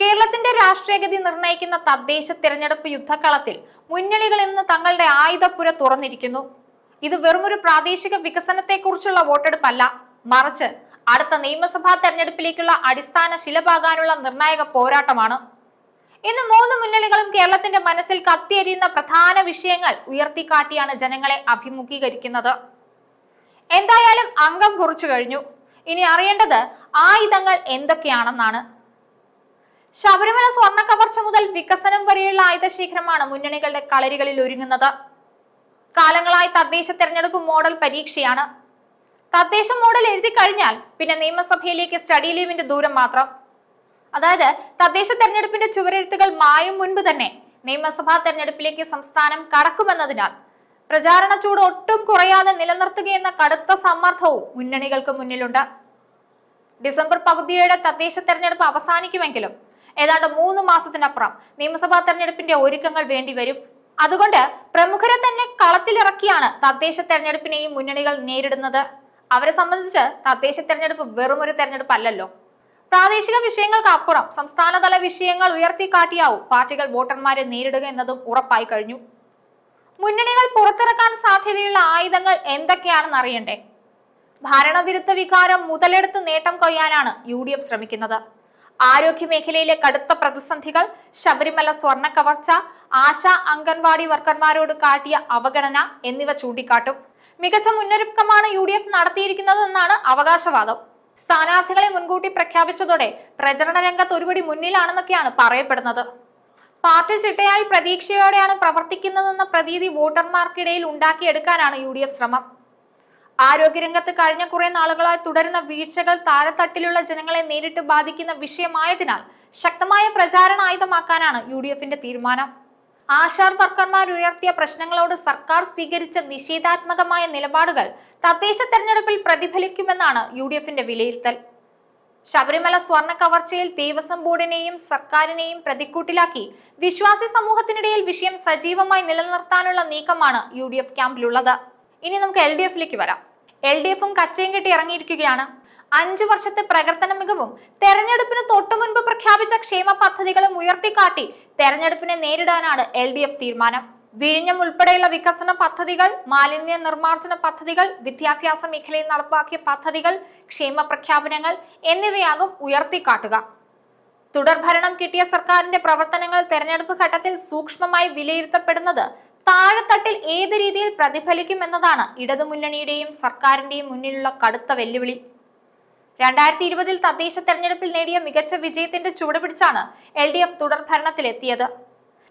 കേരളത്തിന്റെ രാഷ്ട്രീയഗതി നിർണയിക്കുന്ന തദ്ദേശ തിരഞ്ഞെടുപ്പ് യുദ്ധക്കളത്തിൽ മുന്നണികൾ ഇന്ന് തങ്ങളുടെ ആയുധപ്പുര തുറന്നിരിക്കുന്നു. ഇത് വെറുമൊരു പ്രാദേശിക വികസനത്തെക്കുറിച്ചുള്ള വോട്ടെടുപ്പല്ല. മറിച്ച് അടുത്ത നിയമസഭാ തെരഞ്ഞെടുപ്പിലേക്കുള്ള അടിസ്ഥാന ശിലപാകാനുള്ള നിർണായക പോരാട്ടമാണ്. ഇന്ന് മൂന്ന് മുന്നണികളും കേരളത്തിന്റെ മനസ്സിൽ കത്തിയെരിയുന്ന പ്രധാന വിഷയങ്ങൾ ഉയർത്തിക്കാട്ടിയാണ് ജനങ്ങളെ അഭിമുഖീകരിക്കുന്നത്. എന്തായാലും അംഗം കുറിച്ചു കഴിഞ്ഞു. ഇനി അറിയേണ്ടത് ആയുധങ്ങൾ എന്തൊക്കെയാണെന്നാണ്. ശബരിമല സ്വർണ കവർച്ച മുതൽ വികസനം വരെയുള്ള ആയുധശേഖരമാണ് മുന്നണികളുടെ കളരികളിൽ ഒരുങ്ങുന്നത്. കാലങ്ങളായി തദ്ദേശ തെരഞ്ഞെടുപ്പ് മോഡൽ പരീക്ഷയാണ്. തദ്ദേശ മോഡൽ എഴുതി കഴിഞ്ഞാൽ പിന്നെ നിയമസഭയിലേക്ക് സ്റ്റഡി ലീവിന്റെ ദൂരം മാത്രം. അതായത് തദ്ദേശ തെരഞ്ഞെടുപ്പിന്റെ ചുവരെഴുത്തുകൾ മായും മുൻപ് തന്നെ നിയമസഭാ തെരഞ്ഞെടുപ്പിലേക്ക് സംസ്ഥാനം കടക്കുമെന്നതിനാൽ പ്രചാരണ ചൂട് ഒട്ടും കുറയാതെ നിലനിർത്തുകയെന്ന കടുത്ത സമ്മർദ്ദവും മുന്നണികൾക്ക് മുന്നിലുണ്ട്. ഡിസംബർ പകുതിയോടെ തദ്ദേശ തെരഞ്ഞെടുപ്പ് അവസാനിക്കുമെങ്കിലും ഏതാണ്ട് മൂന്ന് മാസത്തിനപ്പുറം നിയമസഭാ തെരഞ്ഞെടുപ്പിന്റെ ഒരുക്കങ്ങൾ വേണ്ടിവരും അതുകൊണ്ട് പ്രമുഖരെ തന്നെ കളത്തിലിറക്കിയാണ് തദ്ദേശ തെരഞ്ഞെടുപ്പിനെയും മുന്നണികൾ നേരിടുന്നത്. അവരെ സംബന്ധിച്ച് തദ്ദേശ തെരഞ്ഞെടുപ്പ് വെറുമൊരു തെരഞ്ഞെടുപ്പ് അല്ലല്ലോ പ്രാദേശിക വിഷയങ്ങൾക്ക് അപ്പുറം സംസ്ഥാനതല വിഷയങ്ങൾ ഉയർത്തിക്കാട്ടിയാവും പാർട്ടികൾ വോട്ടർമാരെ നേരിടുക എന്നതും ഉറപ്പായി കഴിഞ്ഞു. മുന്നണികൾ പുറത്തിറക്കാൻ സാധ്യതയുള്ള ആയുധങ്ങൾ എന്തൊക്കെയാണെന്ന് അറിയണ്ടേ? ഭരണവിരുദ്ധ വികാരം മുതലെടുത്ത് നേട്ടം കൊയ്യാനാണ് യു ഡി എഫ് ശ്രമിക്കുന്നത്. ആരോഗ്യ മേഖലയിലെ കടുത്ത പ്രതിസന്ധികൾ ശബരിമല സ്വർണ കവർച്ച ആശ അംഗൻവാടി വർക്കർമാരോട് കാട്ടിയ അവഗണന എന്നിവ ചൂണ്ടിക്കാട്ടും. മികച്ച മുന്നൊരുക്കമാണ് യു ഡി എഫ് നടത്തിയിരിക്കുന്നതെന്നാണ് അവകാശവാദം. സ്ഥാനാർത്ഥികളെ മുൻകൂട്ടി പ്രഖ്യാപിച്ചതോടെ പ്രചരണ രംഗത്ത് ഒരുപടി മുന്നിലാണെന്നൊക്കെയാണ് പറയപ്പെടുന്നത്. പാർട്ടി ചിട്ടയായി പ്രതീക്ഷയോടെയാണ് പ്രവർത്തിക്കുന്നതെന്ന പ്രതീതി വോട്ടർമാർക്കിടയിൽ ഉണ്ടാക്കിയെടുക്കാനാണ് യു ശ്രമം. ആരോഗ്യരംഗത്ത് കഴിഞ്ഞ കുറെ നാളുകളായി തുടരുന്ന വീഴ്ചകൾ താഴെത്തട്ടിലുള്ള ജനങ്ങളെ നേരിട്ട് ബാധിക്കുന്ന വിഷയമായതിനാൽ ശക്തമായ പ്രചാരണ ആയുധമാക്കാനാണ് യു ഡി എഫിന്റെ തീരുമാനം. ആശാർ വർക്കർമാർ ഉയർത്തിയ പ്രശ്നങ്ങളോട് സർക്കാർ സ്വീകരിച്ച നിഷേധാത്മകമായ നിലപാടുകൾ തദ്ദേശ തെരഞ്ഞെടുപ്പിൽ പ്രതിഫലിക്കുമെന്നാണ് യു ഡി എഫിന്റെ വിലയിരുത്തൽ. ശബരിമല സ്വർണ കവർച്ചയിൽ ദേവസ്വം ബോർഡിനെയും സർക്കാരിനെയും പ്രതിക്കൂട്ടിലാക്കി വിശ്വാസി സമൂഹത്തിനിടയിൽ വിഷയം സജീവമായി നിലനിർത്താനുള്ള നീക്കമാണ് യു ഡി എഫ് ക്യാമ്പിലുള്ളത്. ഇനി നമുക്ക് എൽ ഡി എഫിലേക്ക് വരാം. എൽ ഡി എഫും കച്ചയും കെട്ടി ഇറങ്ങിയിരിക്കുകയാണ്. അഞ്ചു വർഷത്തെ പ്രവർത്തന മികവും തെരഞ്ഞെടുപ്പിന് തൊട്ടു മുൻപ് പ്രഖ്യാപിച്ച ക്ഷേമ പദ്ധതികളും ഉയർത്തിക്കാട്ടി തെരഞ്ഞെടുപ്പിനെ നേരിടാനാണ് എൽ ഡി എഫ് തീരുമാനം. വിഴിഞ്ഞം ഉൾപ്പെടെയുള്ള വികസന പദ്ധതികൾ മാലിന്യ നിർമ്മാർജന പദ്ധതികൾ വിദ്യാഭ്യാസ മേഖലയിൽ നടപ്പാക്കിയ പദ്ധതികൾ ക്ഷേമ പ്രഖ്യാപനങ്ങൾ എന്നിവയാകും ഉയർത്തിക്കാട്ടുക. തുടർഭരണം കിട്ടിയ സർക്കാരിന്റെ പ്രവർത്തനങ്ങൾ തെരഞ്ഞെടുപ്പ് ഘട്ടത്തിൽ സൂക്ഷ്മമായി വിലയിരുത്തപ്പെടുന്നത് താഴെത്തട്ടിൽ ഏത് രീതിയിൽ പ്രതിഫലിക്കും എന്നതാണ് ഇടതുമുന്നണിയുടെയും സർക്കാരിന്റെയും മുന്നിലുള്ള കടുത്ത വെല്ലുവിളി. രണ്ടായിരത്തി ഇരുപതിൽ തദ്ദേശ തെരഞ്ഞെടുപ്പിൽ നേടിയ മികച്ച വിജയത്തിന്റെ ചുവട് പിടിച്ചാണ് എൽ ഡി എഫ് തുടർഭരണത്തിലെത്തിയത്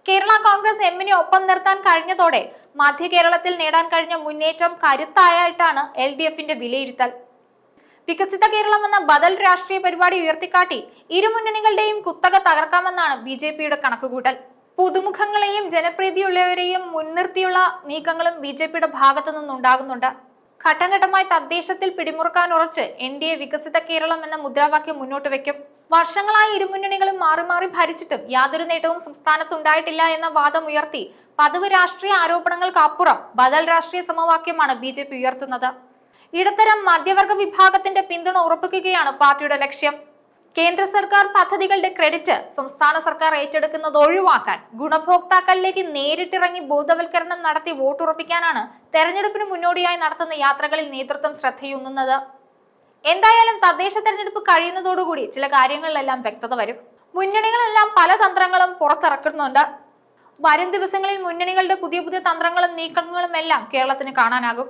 കേരള കോൺഗ്രസ് എമ്മിനെ ഒപ്പം നിർത്താൻ കഴിഞ്ഞതോടെ മധ്യ കേരളത്തിൽ നേടാൻ കഴിഞ്ഞ മുന്നേറ്റം കരുത്തായിട്ടാണ് എൽ ഡി എഫിന്റെ വിലയിരുത്തൽ. വികസിത കേരളം എന്ന ബദൽ രാഷ്ട്രീയ പരിപാടി ഉയർത്തിക്കാട്ടി ഇരുമുന്നണികളുടെയും കുത്തക തകർക്കാമെന്നാണ് ബി ജെ പിയുടെ കണക്കുകൂട്ടൽ. പുതുമുഖങ്ങളെയും ജനപ്രീതിയുള്ളവരെയും മുൻനിർത്തിയുള്ള നീക്കങ്ങളും ബി ജെ പിയുടെ ഭാഗത്തു നിന്നുണ്ടാകുന്നുണ്ട്. ഘട്ടംഘട്ടമായി തദ്ദേശത്തിൽ പിടിമുറുക്കാൻ ഉറച്ച് എൻ ഡി എ വികസിത കേരളം എന്ന മുദ്രാവാക്യം മുന്നോട്ട് വെക്കും വർഷങ്ങളായി ഇരുമുന്നണികളും മാറി മാറി ഭരിച്ചിട്ടും യാതൊരു നേട്ടവും സംസ്ഥാനത്തുണ്ടായിട്ടില്ല എന്ന വാദം ഉയർത്തി പതിവ് രാഷ്ട്രീയ ആരോപണങ്ങൾക്ക് അപ്പുറം ബദൽ രാഷ്ട്രീയ സമവാക്യമാണ് ബി ഉയർത്തുന്നത്. ഇടത്തരം മധ്യവർഗ വിഭാഗത്തിന്റെ പിന്തുണ ഉറപ്പിക്കുകയാണ് പാർട്ടിയുടെ ലക്ഷ്യം. കേന്ദ്ര സർക്കാർ പദ്ധതികളുടെ ക്രെഡിറ്റ് സംസ്ഥാന സർക്കാർ ഏറ്റെടുക്കുന്നത് ഒഴിവാക്കാൻ ഗുണഭോക്താക്കളിലേക്ക് നേരിട്ടിറങ്ങി ബോധവൽക്കരണം നടത്തി വോട്ടുറപ്പിക്കാനാണ് തെരഞ്ഞെടുപ്പിന് മുന്നോടിയായി നടത്തുന്ന യാത്രകളിൽ നേതൃത്വം ശ്രദ്ധയൂന്നുന്നത്. എന്തായാലും തദ്ദേശ തെരഞ്ഞെടുപ്പ് കഴിയുന്നതോടുകൂടി ചില കാര്യങ്ങളിലെല്ലാം വ്യക്തത വരും. മുന്നണികളെല്ലാം പല തന്ത്രങ്ങളും പുറത്തിറക്കുന്നുണ്ട്. വരും ദിവസങ്ങളിൽ മുന്നണികളുടെ പുതിയ പുതിയ തന്ത്രങ്ങളും നീക്കങ്ങളും എല്ലാം കേരളത്തിന് കാണാനാകും.